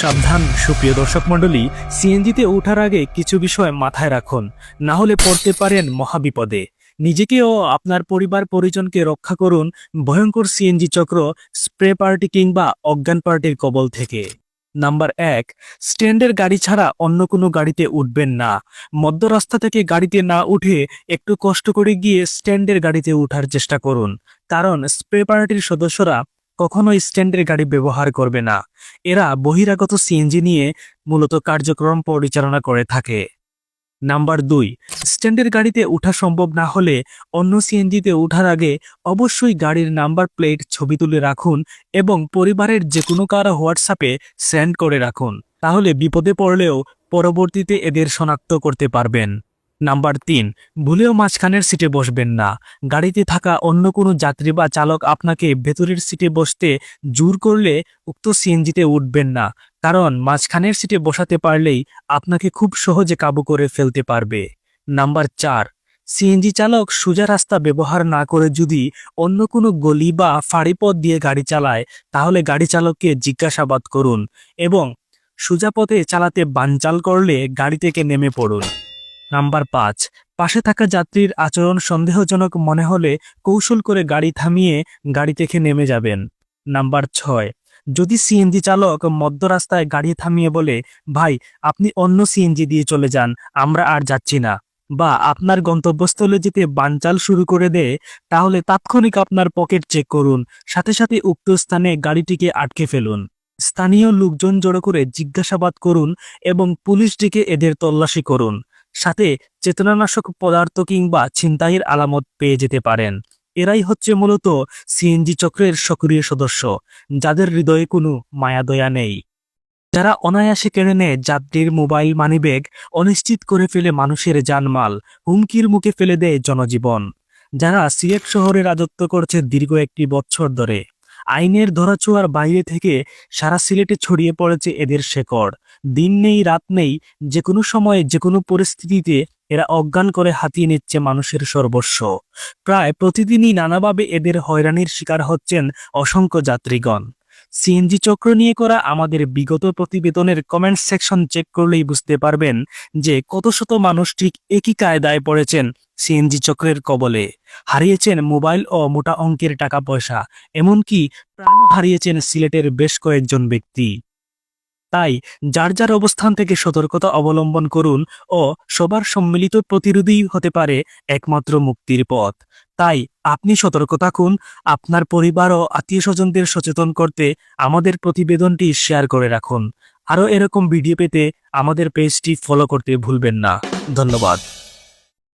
সাবধান। সুপ্রিয় দর্শক মণ্ডলী, সিএনজিতে ওঠার আগে কিছু বিষয় মাথায় রাখুন। না হলে পড়তে পারেন মহাবিপদে। নিজেকে ও আপনার পরিবার পরিজনকে রক্ষা করুন ভয়ঙ্কর সিএনজি চক্র, স্প্রে পার্টি কিংবা অজ্ঞান পার্টির কবল থেকে। নাম্বার এক, স্ট্যান্ডের গাড়ি ছাড়া অন্য কোনো গাড়িতে উঠবেন না। মধ্য রাস্তা থেকে গাড়িতে না উঠে একটু কষ্ট করে গিয়ে স্ট্যান্ডের গাড়িতে উঠার চেষ্টা করুন। কারণ স্প্রে পার্টির সদস্যরা কখনোই স্ট্যান্ডের গাড়ি ব্যবহার করবে না। এরা বহিরাগত সিএনজি নিয়ে মূলত কার্যক্রম পরিচালনা করে থাকে। নাম্বার দুই, স্ট্যান্ডের গাড়িতে ওঠা সম্ভব না হলে অন্য সিএনজিতে ওঠার আগে অবশ্যই গাড়ির নাম্বার প্লেট, ছবি তুলে রাখুন এবং পরিবারের যে কোনো কারও হোয়াটসঅ্যাপে সেন্ড করে রাখুন। তাহলে বিপদে পড়লেও পরবর্তীতে এদের শনাক্ত করতে পারবেন। নাম্বার তিন, ভুলেও মাঝখানের সিটে বসবেন না। গাড়িতে থাকা অন্য কোনো যাত্রী বা চালক আপনাকে ভেতরের সিটে বসতে জোর করলে উক্ত সিএনজিতে উঠবেন না। কারণ মাঝখানের সিটে বসাতে পারলেই আপনাকে খুব সহজে কাবু করে ফেলতে পারবে। নাম্বার চার, সিএনজি চালক সোজা রাস্তা ব্যবহার না করে যদি অন্য কোনো গলি বা ফাঁড়ি পথ দিয়ে গাড়ি চালায়, তাহলে গাড়ি চালককে জিজ্ঞাসাবাদ করুন এবং সোজা পথে চালাতে বানচাল করলে গাড়ি থেকে নেমে পড়ুন। নাম্বার পাঁচ। পাশে থাকা যাত্রীর আচরণ সন্দেহজনক মনে হলে কৌশল করে গাড়ি থামিয়ে গাড়ি থেকে নেমে যাবেন। নাম্বার ছয়। যদি সিএনজি চালক মধ্য রাস্তায় গাড়ি থামিয়ে বলে, ভাই, আপনি অন্য সিএনজি দিয়ে চলে যান, আমরা আর যাচ্ছি না। বা, আপনার গন্তব্যস্থলে যেতে বানচাল শুরু করে দেয় তাহলে তাৎক্ষণিক আপনার পকেট চেক করুন, সাথে সাথে উক্ত স্থানে গাড়িটিকে আটকে ফেলুন। স্থানীয় লোকজন জড়ো করে জিজ্ঞাসাবাদ করুন এবং পুলিশ ডেকে এদের তল্লাশি করুন। সাথে চেতনানাশক পদার্থ কিংবা ছিনতাইয়ের আলামত পেয়ে যেতে পারেন। এরাই হচ্ছে মূলত সিএনজি চক্রের সক্রিয় সদস্য, যাদের হৃদয়ে কোনো মায়াদয়া নেই। যারা অনায়াসে কেড়ে নেয় যাত্রীর মোবাইল মানিব্যাগ, অনিশ্চিত করে ফেলে মানুষের জানমাল, হুমকির মুখে ফেলে দেয় জনজীবন। যারা সিলেট শহরে রাজত্ব করছে দীর্ঘ একটি বছর ধরে। আইনের ধরাছোঁয়ার বাইরে থেকে সারা সিলেটে ছড়িয়ে পড়েছে এদের শেকড়। দিন নেই, রাত নেই যে কোনো সময়ে যে কোনো পরিস্থিতিতে এরা অজ্ঞান করে হাতিয়ে নিচ্ছে মানুষের সর্বস্ব। প্রায় প্রতিদিনই নানাভাবে এদের হয়রানির শিকার হচ্ছেন অসংখ্য যাত্রীগণ। সিএনজি চক্র নিয়ে করা আমাদের বিগত প্রতিবেদনের কমেন্ট সেকশন চেক করলেই বুঝতে পারবেন যে কত শত মানুষ ঠিক একই কায়দায় পড়েছেন সিএনজি চক্রের কবলে। হারিয়েছেন মোবাইল ও মোটা অঙ্কের টাকা পয়সা, এমনকি প্রাণও হারিয়েছেন সিলেটের বেশ কয়েকজন ব্যক্তি। তাই যার যার অবস্থান থেকে সতর্কতা অবলম্বন করুন ও সবার সম্মিলিত প্রতিরোধী হতে পারে একমাত্র মুক্তির পথ। তাই আপনি সতর্ক থাকুন, আপনার পরিবার ও আত্মীয় স্বজনদের সচেতন করতে আমাদের প্রতিবেদনটি শেয়ার করে রাখুন। আরও এরকম ভিডিও পেতে আমাদের পেজটি ফলো করতে ভুলবেন না। ধন্যবাদ।